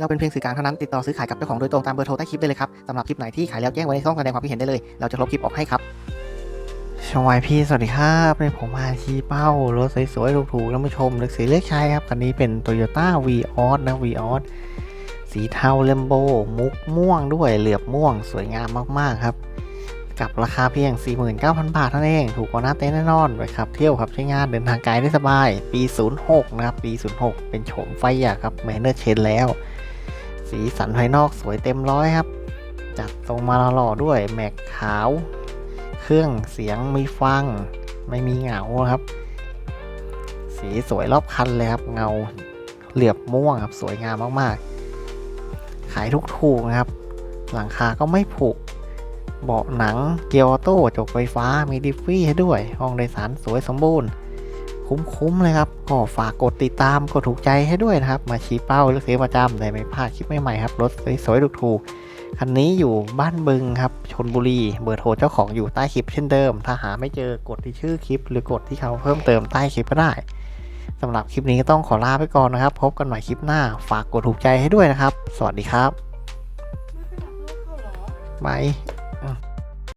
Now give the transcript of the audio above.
เราเป็นเพียงสื่อกลางเท่านั้นติดต่อซื้อขายกับเจ้าของโดยตรงตามเบอร์โทรใต้คลิปได้เลยครับสำหรับคลิปไหนที่ขายแล้วแจ้งไว้ในช่องแสดงความคิดเห็นได้เลย เราจะลบคลิปออกให้ครับชวายพี่สวัสดีครับในผมมาชีเป้ารถสวยๆถูกๆท่านผู้ชมเลือกสีเลือกใช้ครับคันนี้เป็น Toyota v ีออสนะ v ีออสสีเทาเลมโบมุกม่วงด้วยเหลือบม่วงสวยงามมากๆครับ กับราคาเพียง 49,000 บาทเท่านั้นเองถูกกว่าหน้าเต้นแน่นอนไปครับเที่ยวครับใช้งานเดินทางไกลได้สบาย ปี 06 นะครับ ปี 06 เป็นโฉมไฟอยากครับแมนเนอร์เชนแล้ว สีสันภายนอกสวยเต็มร้อยครับ จัดตรงมาหล่อด้วยแม็กขาว เครื่องเสียงมีฟัง ไม่มีเหงาครับ สีสวยรอบคันเลยครับ เงาเหลือบม่วงครับ สวยงามมากๆ ขายทุกถูกนะครับ หลังคาก็ไม่ผุเบาะหนังเกียร์ออโต้จกไฟฟ้ามีดิฟฟี่ให้ด้วย ห้องโดยสารสวยสมบูรณ์ คุ้มๆเลยครับ ก็ฝากกดติดตามกดถูกใจให้ด้วยนะครับ มาชี้เป้าเลือกซื้อประจำได้ไม่พลาดคลิปใหม่ๆครับ รถสวยๆถูกๆคันนี้อยู่บ้านบึงครับชนบุรี เบอร์โทรเจ้าของอยู่ใต้คลิปเช่นเดิม ถ้าหาไม่เจอกดที่ชื่อคลิป หรือกดที่เขาเพิ่มเติมใต้คลิปก็ได้สำหรับคลิปนี้ก็ต้องขอลาไปก่อนนะครับ พบกันใหม่คลิปหน้า ฝากกดถูกใจให้ด้วยนะครับ สวัสดีครับ บาย